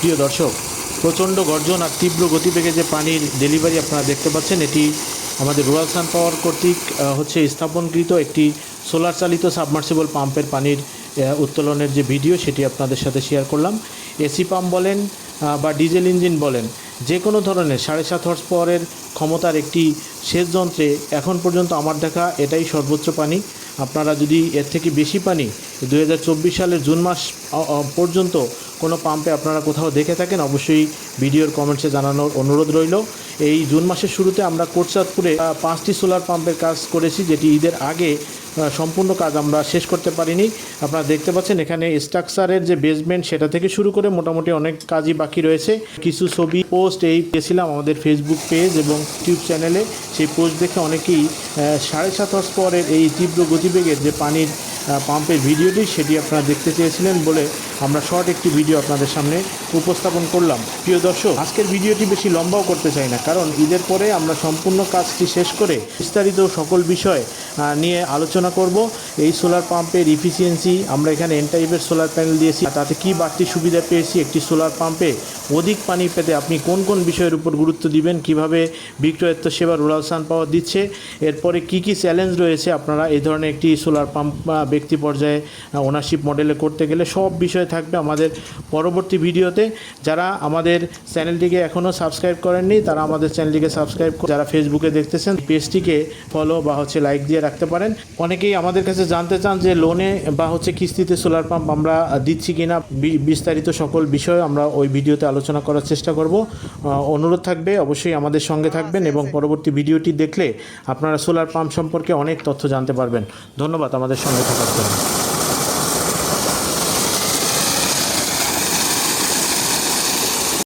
প্রিয় দর্শক, প্রচণ্ড গর্জন আর তীব্র গতিবেগে যে পানির ডেলিভারি আপনারা দেখতে পাচ্ছেন, এটি আমাদের রুরাল সান পাওয়ার কর্তৃক হচ্ছে স্থাপনকৃত একটি সোলার চালিত সাবমার্সিবল পাম্পের পানির উত্তোলনের যে ভিডিও সেটি আপনাদের সাথে শেয়ার করলাম। এসি পাম্প বলেন বা ডিজেল ইঞ্জিন বলেন যে কোনো ধরনের সাড়ে সাত হর্স পাওয়ারের ক্ষমতার একটি সেচ যন্ত্রে এখন পর্যন্ত আমার দেখা এটাই সর্বোচ্চ পানি। আপনারা যদি এর থেকে বেশি পানি দুহাজার চব্বিশ সালের জুন মাস পর্যন্ত কোনো পাম্পে আপনারা কোথাও দেখে থাকেন, অবশ্যই ভিডিওর কমেন্টসে জানানোর অনুরোধ রইল। এই জুন মাসের শুরুতে আমরা কোটচাঁদপুরে পাঁচটি সোলার পাম্পের কাজ করেছি, যেটি ঈদের আগে সম্পূর্ণ কাজ আমরা শেষ করতে পারিনি। আপনারা দেখতে পাচ্ছেন এখানে স্ট্রাকচারের যে বেসমেন্ট সেটা থেকে শুরু করে মোটামুটি অনেক কাজই বাকি রয়েছে। কিছু ছবি পোস্ট এই পেয়েছিলাম আমাদের ফেসবুক পেজ এবং ইউটিউব চ্যানেলে সেই পোস্ট দেখে অনেকেই সাড়ে সাত হর্স পরের এই তীব্র গতিবেগের যে পানির পাম্পের ভিডিওটি সেটি আপনারা দেখতে চেয়েছিলেন বলে আমরা শর্ট একটি ভিডিও আপনাদের সামনে উপস্থাপন করলাম। প্রিয় দর্শক, আজকের ভিডিওটি বেশি লম্বাও করতে চাই না, কারণ ঈদের পরে আমরা সম্পূর্ণ কাজটি শেষ করে বিস্তারিত সকল বিষয় নিয়ে আলোচনা করব। এই সোলার পাম্পের ইফিসিয়েন্সি আমরা এখানে এন টাইপের সোলার প্যানেল দিয়েছি। তাতে কী বাড়তি সুবিধা পেয়েছি একটি সোলার পাম্পে অধিক পানি পেতে আপনি কোন কোন বিষয়ের উপর গুরুত্ব দিবেন? কীভাবে বিক্রয়ত্ব সেবা রুরাল সান পাওয়ার দিচ্ছে? এরপরে কি কি চ্যালেঞ্জ রয়েছে? আপনারা এই ধরনের একটি সোলার পাম্প ব্যক্তি পর্যায়ে ওনারশিপ মডেলে করতে গেলে সব বিষয় থাকবে আমাদের পরবর্তী ভিডিওতে। যারা আমাদের চ্যানেলটিকে এখনও সাবস্ক্রাইব করেননি তারা আমাদের চ্যানেলটিকে সাবস্ক্রাইব যারা ফেসবুকে দেখতেছেন পেজটিকে ফলো বা হচ্ছে লাইক দিয়ে রাখতে পারেন। অনেকেই আমাদের কাছে জানতে চান যে লোনে বা হচ্ছে কিস্তিতে সোলার পাম্প আমরা দিচ্ছি কিনা। বিস্তারিত সকল বিষয় আমরা ওই ভিডিওতে আলোচনা করার চেষ্টা করব। অনুরোধ থাকবে অবশ্যই আমাদের সঙ্গে থাকবেন এবং পরবর্তী ভিডিওটি দেখলে আপনারা সোলার পাম্প সম্পর্কে অনেক তথ্য জানতে পারবেন। ধন্যবাদ আমাদের সঙ্গে থাকার জন্য।